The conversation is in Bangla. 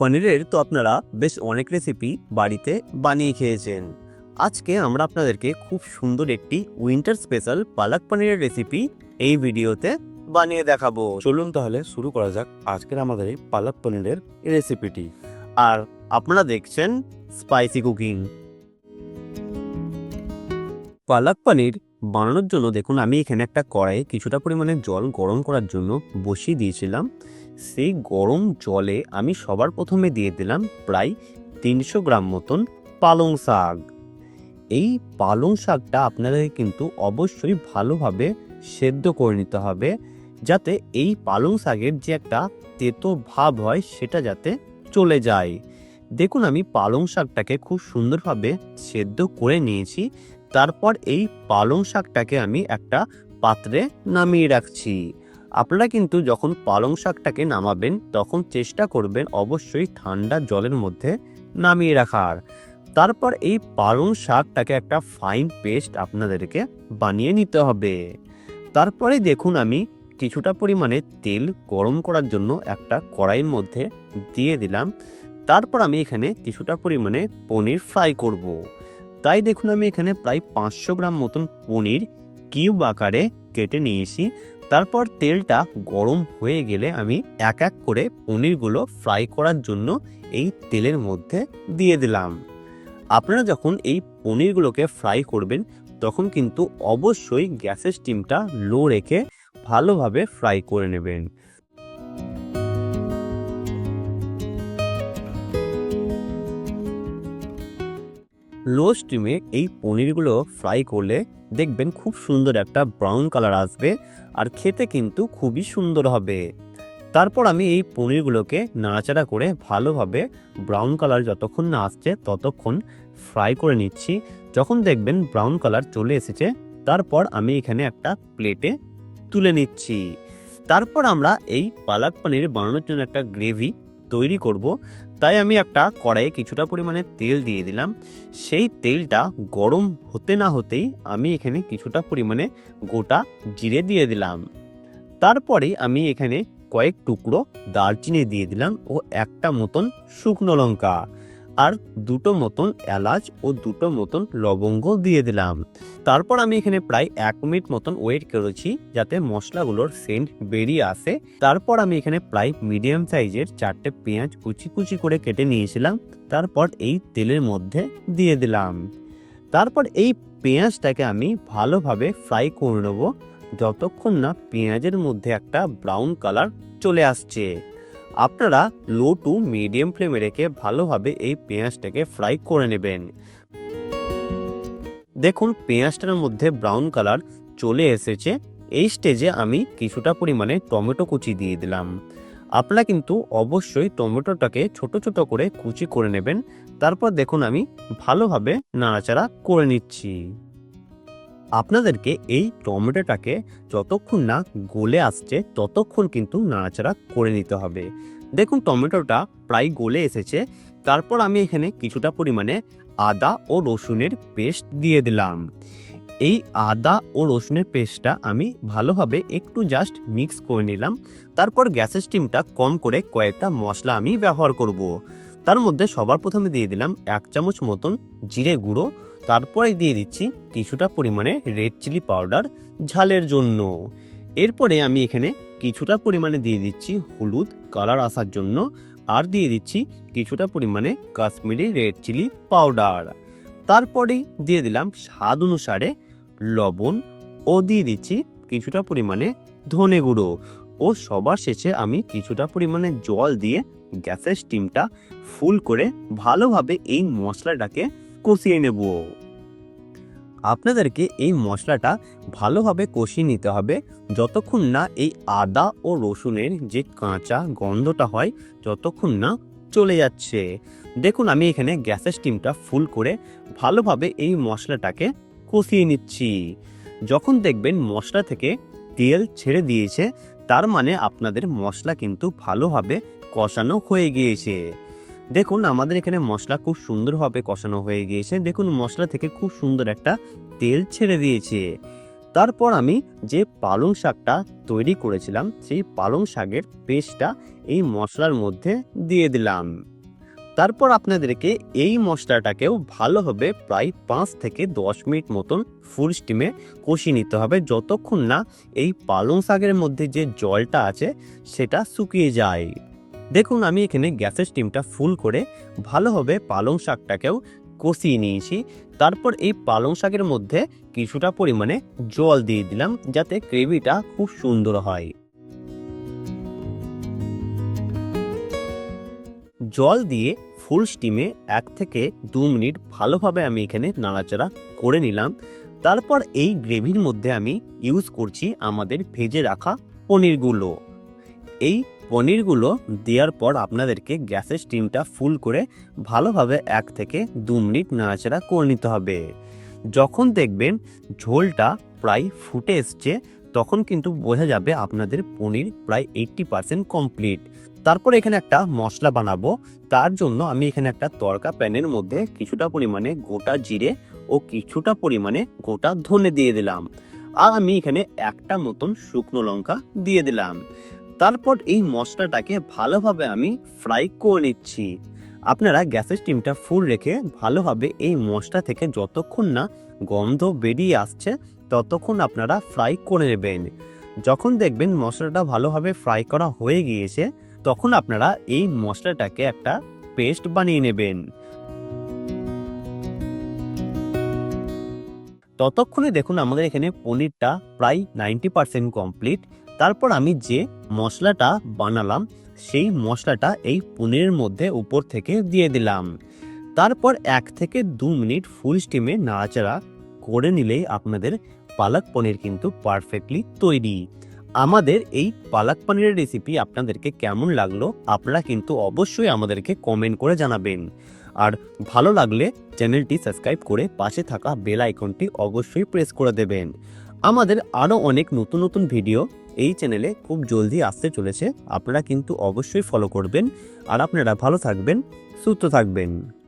পনিরের তো আপনারা বেশ অনেক রেসিপি বাড়িতে বানিয়ে খেয়েছেন। আজকে আমরা আপনাদেরকে খুব সুন্দর একটি উইন্টার স্পেশাল পালক পনিরের রেসিপি এই ভিডিওতে বানিয়ে দেখাবো। চলুন তাহলে শুরু করা যাক আজকের আমাদের এই পালক পনিরের রেসিপিটি আর আপনারা দেখছেন স্পাইসি কুকিং পালক পনির বানানোর জন্য দেখুন আমি এখানে একটা কড়াইয়ে কিছুটা পরিমাণে জল গরম করার জন্য বসিয়ে দিয়েছিলাম। সেই গরম জলে আমি সবার প্রথমে দিয়ে দিলাম প্রায় তিনশো গ্রাম মতন পালং শাক। এই পালং শাকটা আপনাদের কিন্তু অবশ্যই ভালোভাবে সেদ্ধ করে নিতে হবে, যাতে এই পালং শাকের যে একটা তেতো ভাব হয় সেটা যাতে চলে যায়। দেখুন, আমি পালং শাকটাকে খুব সুন্দরভাবে সেদ্ধ করে নিয়েছি, তারপর এই পালং শাকটাকে আমি একটা পাত্রে নামিয়ে রাখছি। আপনারা কিন্তু যখন পালং শাকটাকে নামাবেন, তখন চেষ্টা করবেন অবশ্যই ঠান্ডা জলের মধ্যে নামিয়ে রাখার। তারপর এই পালং শাকটাকে একটা ফাইন পেস্ট আপনাদেরকে বানিয়ে নিতে হবে। তারপরে দেখুন আমি কিছুটা পরিমাণে তেল গরম করার জন্য একটা কড়াইয়ের মধ্যে দিয়ে দিলাম। তারপর আমি এখানে কিছুটা পরিমাণে পনির ফ্রাই করব। তাই দেখুন আমি এখানে প্রায় পাঁচশো গ্রাম মতন পনির কিউব আকারে কেটে নিয়েছি। তারপর তেলটা গরম হয়ে গেলে আমি এক এক করে পনিরগুলো ফ্রাই করার জন্য এই তেলের মধ্যে দিয়ে দিলাম। আপনারা যখন এই পনিরগুলোকে ফ্রাই করবেন, তখন কিন্তু অবশ্যই গ্যাসের স্টিমটা লো রেখে ভালোভাবে ফ্রাই করে নেবেন। লো স্টিমে এই পনিরগুলো ফ্রাই করলে দেখবেন খুব সুন্দর একটা ব্রাউন কালার আসবে আর খেতে কিন্তু খুবই সুন্দর হবে। তারপর আমি এই পনিরগুলোকে নাড়াচাড়া করে ভালোভাবে ব্রাউন কালার যতক্ষণ না আসছে ততক্ষণ ফ্রাই করে নিচ্ছি। যখন দেখবেন ব্রাউন কালার চলে এসেছে, তারপর আমি এখানে একটা প্লেটে তুলে নিচ্ছি। তারপর আমরা এই পালাক পনির বানানোর জন্য একটা গ্রেভি তৈরি করব। তাই আমি একটা কড়াইয়ে কিছুটা পরিমাণে তেল দিয়ে দিলাম। সেই তেলটা গরম হতে না হতেই আমি এখানে কিছুটা পরিমাণে গোটা জিরে দিয়ে দিলাম। তারপরে আমি এখানে কয়েক টুকরো দারচিনি দিয়ে দিলাম ও একটা মতন শুকনো লঙ্কা। আর দুটো মতন এলাচ ও দুটো মতন লবঙ্গ দিয়ে দিলাম। তারপর আমি এখানে প্রায় এক মিনিট মতন ওয়েট করেছি যাতে মশলাগুলোর সেন্ট বেরিয়ে আসে। তারপর আমি এখানে প্রায় মিডিয়াম সাইজের চারটে পেঁয়াজ কুচি কুচি করে কেটে নিয়েছিলাম। তারপর এই তেলের মধ্যে দিয়ে দিলাম। তারপর এই পেঁয়াজটাকে আমি ভালোভাবে ফ্রাই করে নেব। যতক্ষণ না পেঁয়াজের মধ্যে একটা ব্রাউন কালার চলে আসছে। আপনারা লো টু মিডিয়াম ফ্লেমে রেখে ভালোভাবে এই পেঁয়াজটাকে ফ্রাই করে নেবেন। দেখুন, পেঁয়াজটার মধ্যে ব্রাউন কালার চলে এসেছে। এই স্টেজে আমি কিছুটা পরিমাণে টমেটো কুচি দিয়ে দিলাম। আপনারা কিন্তু অবশ্যই টমেটোটাকে ছোট ছোট করে কুচি করে নেবেন। তারপর দেখুন, আমি ভালোভাবে নাড়াচাড়া করে নিচ্ছি। আপনাদেরকে এই টমেটোটাকে যতক্ষণ না গলে আসছে, ততক্ষণ কিন্তু নাড়াচাড়া করে নিতে হবে। দেখুন, টমেটোটা প্রায় গলে এসেছে। তারপর আমি এখানে কিছুটা পরিমাণে আদা ও রসুনের পেস্ট দিয়ে দিলাম। এই আদা ও রসুনের পেস্টটা আমি ভালোভাবে একটু জাস্ট মিক্স করে নিলাম। তারপর গ্যাসের স্টিমটা কম করে কয়েকটা মশলা আমি ব্যবহার করব। তার মধ্যে সবার প্রথমে দিয়ে দিলাম এক চামচ মতন জিরে গুঁড়ো তারপরে দিয়ে দিচ্ছি কিছুটা পরিমাণে রেড চিলি পাউডার ঝালের জন্য। এরপরে আমি এখানে কিছুটা পরিমাণে দিয়ে দিচ্ছি হলুদ কালার আসার জন্য আর দিয়ে দিচ্ছি কিছুটা পরিমাণে কাশ্মীরি রেড চিলি পাউডার তারপরে দিয়ে দিলাম স্বাদ অনুসারে লবণ ও দিয়ে দিচ্ছি কিছুটা পরিমাণে ধনে গুঁড়ো। ও সবার শেষে আমি কিছুটা পরিমাণে জল দিয়ে গ্যাসের স্টিমটা ফুল করে ভালোভাবে এই মশলাটাকে কষিয়ে নেব। আপনাদেরকে এই মশলাটা ভালোভাবে কষিয়ে নিতে হবে। যতক্ষণ না এই আদা ও রসুনের যে কাঁচা গন্ধটা হয় যতক্ষণ না চলে যাচ্ছে। দেখুন, আমি এখানে গ্যাসের স্টিমটা ফুল করে ভালোভাবে এই মশলাটাকে কষিয়ে নিচ্ছি। যখন দেখবেন মশলা থেকে তেল ছেড়ে দিয়েছে, তার মানে আপনাদের মশলা কিন্তু ভালোভাবে কষানো হয়ে গিয়েছে। দেখুন, আমাদের এখানে মশলা খুব সুন্দরভাবে কষানো হয়ে গিয়েছে। দেখুন, মশলা থেকে খুব সুন্দর একটা তেল ছেড়ে দিয়েছে। তারপর আমি যে পালং শাকটা তৈরি করেছিলাম, সেই পালং শাকের পেস্টটা এই মশলার মধ্যে দিয়ে দিলাম। তারপর আপনাদেরকে এই মশলাটাকেও ভালোভাবে প্রায় পাঁচ থেকে দশ মিনিট মতন ফুল স্টিমে কষিয়ে নিতে হবে। যতক্ষণ না এই পালং শাকের মধ্যে যে জলটা আছে, সেটা শুকিয়ে যায়। দেখুন, আমি এখানে গ্যাসের স্টিমটা ফুল করে ভালোভাবে পালং শাকটাকেও কষিয়ে নিয়েছি। তারপর এই পালং শাকের মধ্যে কিছুটা পরিমাণে জল দিয়ে দিলাম যাতে গ্রেভিটা খুব সুন্দর হয়। জল দিয়ে ফুল স্টিমে এক থেকে দু মিনিট ভালোভাবে আমি এখানে নাড়াচাড়া করে নিলাম। তারপর এই গ্রেভির মধ্যে আমি ইউজ করছি আমাদের ভেজে রাখা পনিরগুলো। এই পনিরগুলো দেওয়ার পর আপনাদেরকে গ্যাসের স্টিমটা ফুল করে ভালোভাবে এক থেকে দু মিনিট নাড়াচাড়া করে নিতে হবে। যখন দেখবেন ঝোলটা প্রায় ফুটে এসছে, তখন কিন্তু বোঝা যাবে আপনাদের পনির প্রায় এইট্টি পার্সেন্ট কমপ্লিট তারপর এখানে একটা মশলা বানাবো। তার জন্য আমি এখানে একটা তরকা প্যানের মধ্যে কিছুটা পরিমাণে গোটা জিরে ও কিছুটা পরিমাণে গোটা ধনে দিয়ে দিলাম। আর আমি এখানে একটা মতন শুকনো লঙ্কা দিয়ে দিলাম। তারপর এই মশলাটাকে ভালোভাবে আমি ফ্রাই করে নিচ্ছি। আপনারা গ্যাসের স্টিমটা ফুল রেখে ভালোভাবে এই মশলা থেকে যতক্ষণ না গন্ধ বেরিয়ে আসছে, ততক্ষণ আপনারা ফ্রাই করে নেবেন। যখন দেখবেন মশলাটা ভালোভাবে ফ্রাই করা হয়ে গিয়েছে, তখন আপনারা এই মশলাটাকে একটা পেস্ট বানিয়ে নেবেন। ততক্ষণে দেখুন আমাদের এখানে পনিরটা প্রায় নাইনটি পার্সেন্ট কমপ্লিট তারপর আমি যে মশলাটা বানালাম, সেই মশলাটা এই পনিরের মধ্যে উপর থেকে দিয়ে দিলাম। তারপর এক থেকে দু মিনিট ফুল স্টিমে নাড়াচাড়া করে নিলেই আপনাদের পালক পনির কিন্তু পারফেক্টলি তৈরি। আমাদের এই পালক পনিরের রেসিপি আপনাদেরকে কেমন লাগল, আপনারা কিন্তু অবশ্যই আমাদেরকে কমেন্ট করে জানাবেন। আর ভালো লাগলে চ্যানেলটি সাবস্ক্রাইব করে পাশে থাকা বেল আইকনটি অবশ্যই প্রেস করে দেবেন। আমাদের আরও অনেক নতুন নতুন ভিডিও এই চ্যানেলে খুব জলদি আসতে চলেছে। আপনারা কিন্তু অবশ্যই ফলো করবেন। আর আপনারা ভালো থাকবেন, সুস্থ থাকবেন।